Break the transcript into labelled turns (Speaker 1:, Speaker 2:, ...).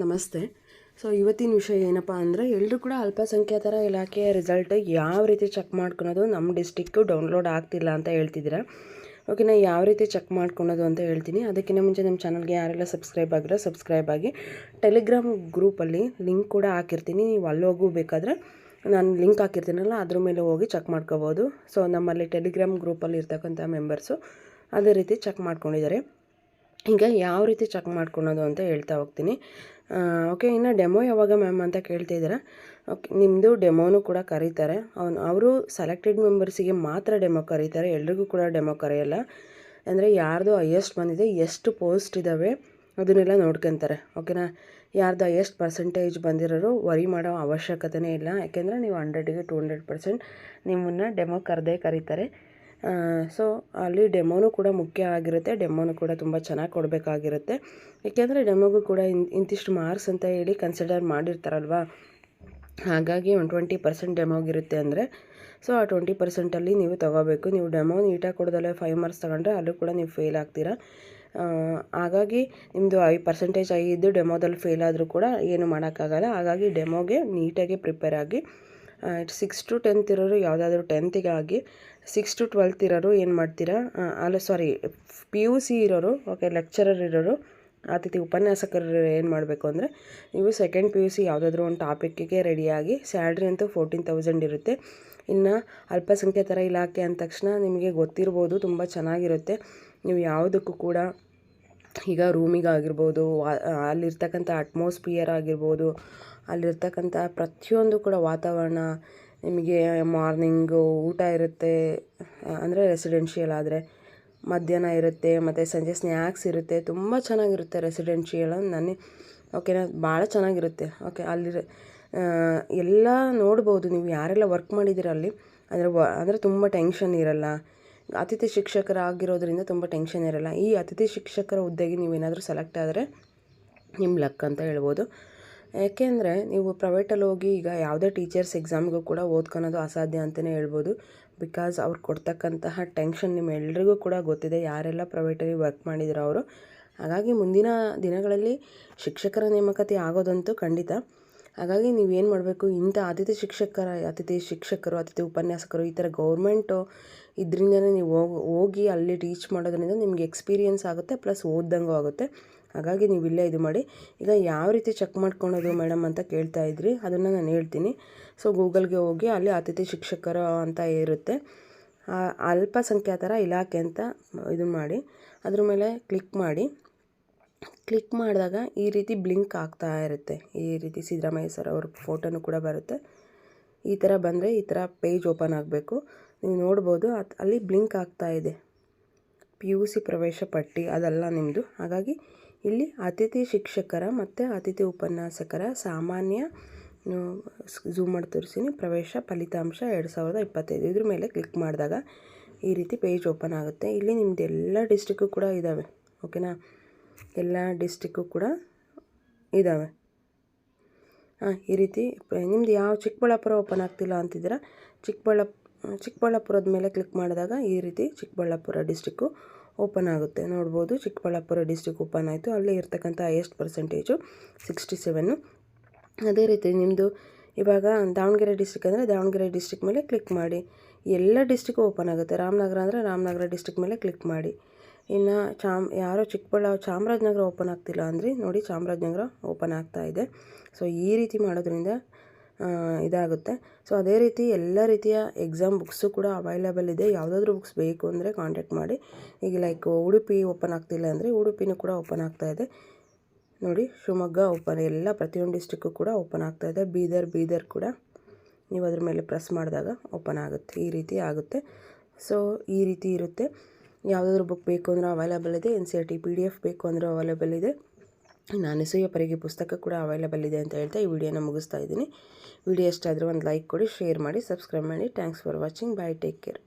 Speaker 1: ನಮಸ್ತೆ. ಸೊ, ಇವತ್ತಿನ ವಿಷಯ ಏನಪ್ಪ ಅಂದರೆ ಎಲ್ಲರೂ ಕೂಡ ಅಲ್ಪಸಂಖ್ಯಾತರ ಇಲಾಖೆಯ ರಿಸಲ್ಟ್ ಯಾವ ರೀತಿ ಚೆಕ್ ಮಾಡ್ಕೊಳೋದು ನಮ್ಮ ಡಿಸ್ಟಿಕ್ಕು ಡೌನ್ಲೋಡ್ ಆಗ್ತಿಲ್ಲ ಅಂತ ಹೇಳ್ತಿದ್ದೀರಾ? ಓಕೆನಾ ಯಾವ ರೀತಿ ಚೆಕ್ ಮಾಡ್ಕೊಳೋದು ಅಂತ ಹೇಳ್ತೀನಿ. ಅದಕ್ಕಿಂತ ಮುಂಚೆ ನಮ್ಮ ಚಾನಲ್ಗೆ ಯಾರೆಲ್ಲ ಸಬ್ಸ್ಕ್ರೈಬ್ ಆಗಿರೋ ಸಬ್ಸ್ಕ್ರೈಬ್ ಆಗಿ. ಟೆಲಿಗ್ರಾಮ್ ಗ್ರೂಪಲ್ಲಿ ಲಿಂಕ್ ಕೂಡ ಹಾಕಿರ್ತೀನಿ. ನೀವು ಅಲ್ಲಿ ಹೋಗಬೇಕಾದ್ರೆ ನಾನು ಲಿಂಕ್ ಹಾಕಿರ್ತೀನಲ್ಲ, ಅದ್ರ ಮೇಲೆ ಹೋಗಿ ಚೆಕ್ ಮಾಡ್ಕೋಬೋದು. ಸೊ ನಮ್ಮಲ್ಲಿ ಟೆಲಿಗ್ರಾಮ್ ಗ್ರೂಪಲ್ಲಿ ಇರ್ತಕ್ಕಂಥ ಮೆಂಬರ್ಸು ಅದೇ ರೀತಿ ಚೆಕ್ ಮಾಡ್ಕೊಂಡಿದ್ದಾರೆ. ಈಗ ಯಾವ ರೀತಿ ಚೆಕ್ ಮಾಡ್ಕೊಳೋದು ಅಂತ ಹೇಳ್ತಾ ಹೋಗ್ತೀನಿ. ಓಕೆ ಇನ್ನು ಡೆಮೋ ಯಾವಾಗ ಮ್ಯಾಮ್ ಅಂತ ಕೇಳ್ತಿದ್ದೀರಾ ಓಕೆ ನಿಮ್ಮದು ಡೆಮೋನು ಕೂಡ ಕರೀತಾರೆ. ಅವನು, ಅವರು ಸೆಲೆಕ್ಟೆಡ್ ಮೆಂಬರ್ಸಿಗೆ ಮಾತ್ರ ಡೆಮೋ ಕರೀತಾರೆ. ಎಲ್ರಿಗೂ ಕೂಡ ಡೆಮೋ ಕರೆಯಲ್ಲ. ಅಂದರೆ ಯಾರ್ದು ಹೈಯೆಸ್ಟ್ ಬಂದಿದೆ, ಎಷ್ಟು ಪೋಸ್ಟ್ ಇದ್ದಾವೆ ಅದನ್ನೆಲ್ಲ ನೋಡ್ಕೊತಾರೆ. ಓಕೆನಾ ಯಾರ್ದು ಹೈಯೆಸ್ಟ್ ಪರ್ಸೆಂಟೇಜ್ ಬಂದಿರೋರು ವರಿ ಮಾಡೋ ಅವಶ್ಯಕತೆನೇ ಇಲ್ಲ. ಯಾಕೆಂದರೆ ನೀವು ಹಂಡ್ರೆಡಿಗೆ ಟು ಹಂಡ್ರೆಡ್ ಪರ್ಸೆಂಟ್ ನಿಮ್ಮನ್ನು ಡೆಮೋ ಕರೆದೇ ಕರೀತಾರೆ. ಸೊ ಅಲ್ಲಿ ಡೆಮೋನು ಕೂಡ ಮುಖ್ಯ ಆಗಿರುತ್ತೆ. ಡೆಮೋನು ಕೂಡ ತುಂಬ ಚೆನ್ನಾಗಿ ಕೊಡಬೇಕಾಗಿರುತ್ತೆ. ಏಕೆಂದರೆ ಡೆಮೋಗೂ ಕೂಡ ಇನ್, ಇಂತಿಷ್ಟು ಮಾರ್ಕ್ಸ್ ಅಂತ ಹೇಳಿ ಕನ್ಸಿಡರ್ ಮಾಡಿರ್ತಾರಲ್ವ? ಹಾಗಾಗಿ ಒಂದು ಟ್ವೆಂಟಿ ಪರ್ಸೆಂಟ್ ಡೆಮೋಗಿರುತ್ತೆ ಅಂದರೆ ಸೊ ಆ ಟ್ವೆಂಟಿ ಪರ್ಸೆಂಟಲ್ಲಿ ನೀವು ತೊಗೋಬೇಕು. ನೀವು ಡೆಮೋ ನೀಟಾಗಿ ಕೊಡೋದಲ್ಲೇ ಫೈವ್ ಮಾರ್ಕ್ಸ್ ತೊಗೊಂಡ್ರೆ ಅಲ್ಲೂ ಕೂಡ ನೀವು ಫೇಲ್ ಆಗ್ತೀರಾ. ಹಾಗಾಗಿ ನಿಮ್ಮದು ಐ ಪರ್ಸೆಂಟೇಜ್ ಐದು ಡೆಮೋದಲ್ಲಿ ಫೇಲ್ ಆದರೂ ಕೂಡ ಏನು ಮಾಡೋಕ್ಕಾಗಲ್ಲ. ಹಾಗಾಗಿ ಡೆಮೋಗೆ ನೀಟಾಗಿ ಪ್ರಿಪೇರ್ ಆಗಿ ಸಿಕ್ಸ್ ಟು ಟೆಂತ್ ಇರೋರು ಯಾವುದಾದ್ರೂ ಟೆಂತಿಗೆ ಆಗಿ ಸಿಕ್ಸ್ ಟು ಟ್ವೆಲ್ತ್ ಇರೋರು ಏನು ಮಾಡ್ತೀರಾ? ಅಲ್ಲ ಸಾರಿ ಪಿ ಯು ಸಿ ಇರೋರು ಓಕೆ ಲೆಕ್ಚರರ್ ಇರೋರು ಅತಿಥಿ ಉಪನ್ಯಾಸಕರು ಏನು ಮಾಡಬೇಕು ಅಂದರೆ ನೀವು ಸೆಕೆಂಡ್ ಪಿ ಯು ಸಿ ಯಾವುದಾದ್ರೂ ಒಂದು ಟಾಪಿಕ್ಕಿಗೆ ರೆಡಿಯಾಗಿ ಸ್ಯಾಲ್ರಿ ಅಂತೂ ಫೋರ್ಟೀನ್ ತೌಸಂಡ್ ಇರುತ್ತೆ. ಇನ್ನು ಅಲ್ಪಸಂಖ್ಯಾತರ ಇಲಾಖೆ ಅಂದ ತಕ್ಷಣ ನಿಮಗೆ ಗೊತ್ತಿರ್ಬೋದು, ತುಂಬ ಚೆನ್ನಾಗಿರುತ್ತೆ. ನೀವು ಯಾವುದಕ್ಕೂ ಕೂಡ ಈಗ ರೂಮಿಗಾಗಿರ್ಬೋದು ಅಲ್ಲಿರ್ತಕ್ಕಂಥ ಅಟ್ಮಾಸ್ಪಿಯರ್ ಆಗಿರ್ಬೋದು, ಅಲ್ಲಿರ್ತಕ್ಕಂಥ ಪ್ರತಿಯೊಂದು ಕೂಡ ವಾತಾವರಣ ನಿಮಗೆ ಮಾರ್ನಿಂಗು ಊಟ ಇರುತ್ತೆ, ಅಂದರೆ ರೆಸಿಡೆನ್ಷಿಯಲ್ ಆದರೆ. ಮಧ್ಯಾಹ್ನ ಇರುತ್ತೆ, ಮತ್ತು ಸಂಜೆ ಸ್ನ್ಯಾಕ್ಸ್ ಇರುತ್ತೆ, ತುಂಬ ಚೆನ್ನಾಗಿರುತ್ತೆ ರೆಸಿಡೆನ್ಷಿಯಲ್ ನನಗೆ ಓಕೆನಾ ಭಾಳ ಚೆನ್ನಾಗಿರುತ್ತೆ ಓಕೆ ಅಲ್ಲಿ ಎಲ್ಲ ನೋಡ್ಬೋದು, ನೀವು ಯಾರೆಲ್ಲ ವರ್ಕ್ ಮಾಡಿದ್ದೀರ ಅಲ್ಲಿ, ಅಂದರೆ, ವ, ಅಂದರೆ ತುಂಬ ಟೆನ್ಷನ್ ಇರಲ್ಲ. ಅತಿಥಿ ಶಿಕ್ಷಕರಾಗಿರೋದ್ರಿಂದ ತುಂಬ ಟೆನ್ಷನ್ ಇರಲ್ಲ. ಈ ಅತಿಥಿ ಶಿಕ್ಷಕರ ಹುದ್ದೆಗೆ ನೀವೇನಾದರೂ ಸೆಲೆಕ್ಟ್ ಆದರೆ ನಿಮ್ಮ ಲಕ್ ಅಂತ ಹೇಳ್ಬೋದು. ಯಾಕೆಂದರೆ ನೀವು ಪ್ರೈವೇಟಲ್ಲಿ ಹೋಗಿ ಈಗ ಯಾವುದೇ ಟೀಚರ್ಸ್ ಎಕ್ಸಾಮ್ಗೂ ಕೂಡ ಓದ್ಕೊಳೋದು ಅಸಾಧ್ಯ ಅಂತಲೇ ಹೇಳ್ಬೋದು. ಬಿಕಾಸ್ ಅವ್ರು ಕೊಡ್ತಕ್ಕಂತಹ ಟೆನ್ಷನ್ ನಿಮ್ಮೆಲ್ರಿಗೂ ಕೂಡ ಗೊತ್ತಿದೆ. ಯಾರೆಲ್ಲ ಪ್ರೈವೇಟಲ್ಲಿ ವರ್ಕ್ ಮಾಡಿದ್ರು ಅವರು. ಹಾಗಾಗಿ ಮುಂದಿನ ದಿನಗಳಲ್ಲಿ ಶಿಕ್ಷಕರ ನೇಮಕಾತಿ ಆಗೋದಂತೂ ಖಂಡಿತ ಹಾಗಾಗಿ ನೀವೇನು ಮಾಡಬೇಕು, ಇಂಥ ಅತಿಥಿ ಶಿಕ್ಷಕರ ಅತಿಥಿ ಶಿಕ್ಷಕರು ಅತಿಥಿ ಉಪನ್ಯಾಸಕರು ಈ ಥರ ಗೌರ್ಮೆಂಟು ಇದರಿಂದನೇ ನೀವು ಹೋಗಿ ಅಲ್ಲಿ ಟೀಚ್ ಮಾಡೋದರಿಂದ ನಿಮಗೆ ಎಕ್ಸ್ಪೀರಿಯೆನ್ಸ್ ಆಗುತ್ತೆ ಪ್ಲಸ್ ಓದ್ದಂಗೂ ಆಗುತ್ತೆ. ಹಾಗಾಗಿ ನೀವು ಇಲ್ಲೇ ಇದು ಮಾಡಿ. ಈಗ ಯಾವ ರೀತಿ ಚೆಕ್ ಮಾಡ್ಕೊಳೋದು ಮೇಡಮ್ ಅಂತ ಕೇಳ್ತಾ ಇದ್ರಿ, ಅದನ್ನು ನಾನು ಹೇಳ್ತೀನಿ. ಸೊ ಗೂಗಲ್ಗೆ ಹೋಗಿ ಅಲ್ಲಿ ಅತಿಥಿ ಶಿಕ್ಷಕರು ಅಂತ ಇರುತ್ತೆ. ಅಲ್ಪಸಂಖ್ಯಾತರ ಇಲಾಖೆ ಅಂತ ಇದು ಮಾಡಿ. ಅದ್ರ ಮೇಲೆ ಕ್ಲಿಕ್ ಮಾಡಿ. ಕ್ಲಿಕ್ ಮಾಡಿದಾಗ ಈ ರೀತಿ ಬ್ಲಿಂಕ್ ಆಗ್ತಾ ಇರುತ್ತೆ. ಈ ರೀತಿ ಸಿದ್ದರಾಮಯ್ಯ ಸರ್ ಅವ್ರ ಫೋಟೋನು ಕೂಡ ಬರುತ್ತೆ. ಈ ಥರ ಬಂದರೆ ಈ ಥರ ಪೇಜ್ ಓಪನ್ ಆಗಬೇಕು. ನೀವು ನೋಡ್ಬೋದು ಅಲ್ಲಿ ಬ್ಲಿಂಕ್ ಆಗ್ತಾ ಇದೆ. ಪಿ ಯು ಸಿ ಪ್ರವೇಶ ಪಟ್ಟಿ ಅದೆಲ್ಲ ನಿಮ್ಮದು ಹಾಗಾಗಿ ಇಲ್ಲಿ ಅತಿಥಿ ಶಿಕ್ಷಕರ ಮತ್ತು ಅತಿಥಿ ಉಪನ್ಯಾಸಕರ ಸಾಮಾನ್ಯ ಝೂಮ್ ಮಾಡಿ ತೋರಿಸ್ತೀನಿ, ಪ್ರವೇಶ ಫಲಿತಾಂಶ ಎರಡು ಸಾವಿರದ ಇಪ್ಪತ್ತೈದು. ಇದ್ರ ಮೇಲೆ ಕ್ಲಿಕ್ ಮಾಡಿದಾಗ ಈ ರೀತಿ ಪೇಜ್ ಓಪನ್ ಆಗುತ್ತೆ. ಇಲ್ಲಿ ನಿಮ್ಮದು ಎಲ್ಲ ಡಿಸ್ಟಿಕ್ಕು ಕೂಡ ಇದ್ದಾವೆ. ಓಕೆನಾ ಎಲ್ಲ ಡಿಸ್ಟಿಕ್ಕು ಕೂಡ ಇದ್ದಾವೆ ಹಾಂ, ಈ ರೀತಿ ನಿಮ್ಮದು ಯಾವ ಚಿಕ್ಕಬಳ್ಳಾಪುರ ಓಪನ್ ಆಗ್ತಿಲ್ಲ ಅಂತಿದ್ದೀರ ಚಿಕ್ಕಬಳ್ಳಾ ಚಿಕ್ಕಬಳ್ಳಾಪುರದ ಮೇಲೆ ಕ್ಲಿಕ್ ಮಾಡಿದಾಗ ಈ ರೀತಿ ಚಿಕ್ಕಬಳ್ಳಾಪುರ ಡಿಸ್ಟಿಕ್ಕು ಓಪನ್ ಆಗುತ್ತೆ. ನೋಡ್ಬೋದು ಚಿಕ್ಕಬಳ್ಳಾಪುರ ಡಿಸ್ಟಿಕ್ ಓಪನ್ ಆಯಿತು. ಅಲ್ಲಿ ಇರ್ತಕ್ಕಂಥ ಹೈಯೆಸ್ಟ್ ಪರ್ಸೆಂಟೇಜು ಸಿಕ್ಸ್ಟಿ ಸೆವೆನ್ನು ಅದೇ ರೀತಿ ನಿಮ್ಮದು ಇವಾಗ ದಾವಣಗೆರೆ ಡಿಸ್ಟಿಕ್ ಅಂದರೆ ದಾವಣಗೆರೆ ಡಿಸ್ಟಿಕ್ ಮೇಲೆ ಕ್ಲಿಕ್ ಮಾಡಿ. ಎಲ್ಲ ಡಿಸ್ಟಿಕ್ಕು ಓಪನ್ ಆಗುತ್ತೆ. ರಾಮನಗರ ಅಂದರೆ ರಾಮನಗರ ಡಿಸ್ಟಿಕ್ ಮೇಲೆ ಕ್ಲಿಕ್ ಮಾಡಿ. ಇನ್ನು ಚಾಮ್, ಯಾರು ಚಿಕ್ಕಬಳ್ಳಾ ಚಾಮರಾಜನಗರ ಓಪನ್ ಆಗ್ತಿಲ್ಲ ಅಂದರೆ ನೋಡಿ ಚಾಮರಾಜನಗರ ಓಪನ್ ಆಗ್ತಾ ಇದೆ. ಸೊ, ಈ ರೀತಿ ಮಾಡೋದ್ರಿಂದ ಇದಾಗುತ್ತೆ. ಸೊ, ಅದೇ ರೀತಿ ಎಲ್ಲ ರೀತಿಯ ಎಕ್ಸಾಮ್ ಬುಕ್ಸು ಕೂಡ ಅವೈಲೇಬಲ್ ಇದೆ. ಯಾವುದಾದ್ರೂ ಬುಕ್ಸ್ ಬೇಕು ಅಂದರೆ ಕಾಂಟ್ಯಾಕ್ಟ್ ಮಾಡಿ. ಈಗ ಲೈಕ್ ಉಡುಪಿ ಓಪನ್ ಆಗ್ತಿಲ್ಲ ಅಂದರೆ ಉಡುಪಿನೂ ಕೂಡ ಓಪನ್ ಆಗ್ತಾ ಇದೆ. ನೋಡಿ, ಶಿವಮೊಗ್ಗ ಓಪನ್ ಎಲ್ಲ ಪ್ರತಿಯೊಂದು ಡಿಸ್ಟಿಕ್ಕು ಕೂಡ ಓಪನ್ ಆಗ್ತಾ ಇದೆ. ಬೀದರ್ ಬೀದರ್ ಕೂಡ ನೀವು ಅದ್ರ ಮೇಲೆ ಪ್ರೆಸ್ ಮಾಡಿದಾಗ ಓಪನ್ ಆಗುತ್ತೆ. ಈ ರೀತಿ ಆಗುತ್ತೆ. ಸೊ ಈ ರೀತಿ ಇರುತ್ತೆ. ಯಾವುದಾದ್ರೂ ಬುಕ್ ಬೇಕು ಅಂದರೂ ಅವೈಲೇಬಲ್ ಇದೆ N C R T P D F ಬೇಕು ಅಂದರೂ ಅವೈಲೇಬಲ್ ಇದೆ. ನಾನು ಅಸೂಯ ಪರಿಗೆ ಪುಸ್ತಕ ಕೂಡ ಅವೈಲೇಬಲ್ ಇದೆ ಅಂತ ಹೇಳ್ತಾ ಈ ವಿಡಿಯೋನ ಮುಗಿಸ್ತಾ ಇದ್ದೀನಿ. ವಿಡಿಯೋ ಎಷ್ಟಾದರೂ ಒಂದು ಲೈಕ್ ಕೊಡಿ ಶೇರ್ ಮಾಡಿ ಸಬ್ಸ್ಕ್ರೈಬ್ ಮಾಡಿ. Thanks for watching bye take care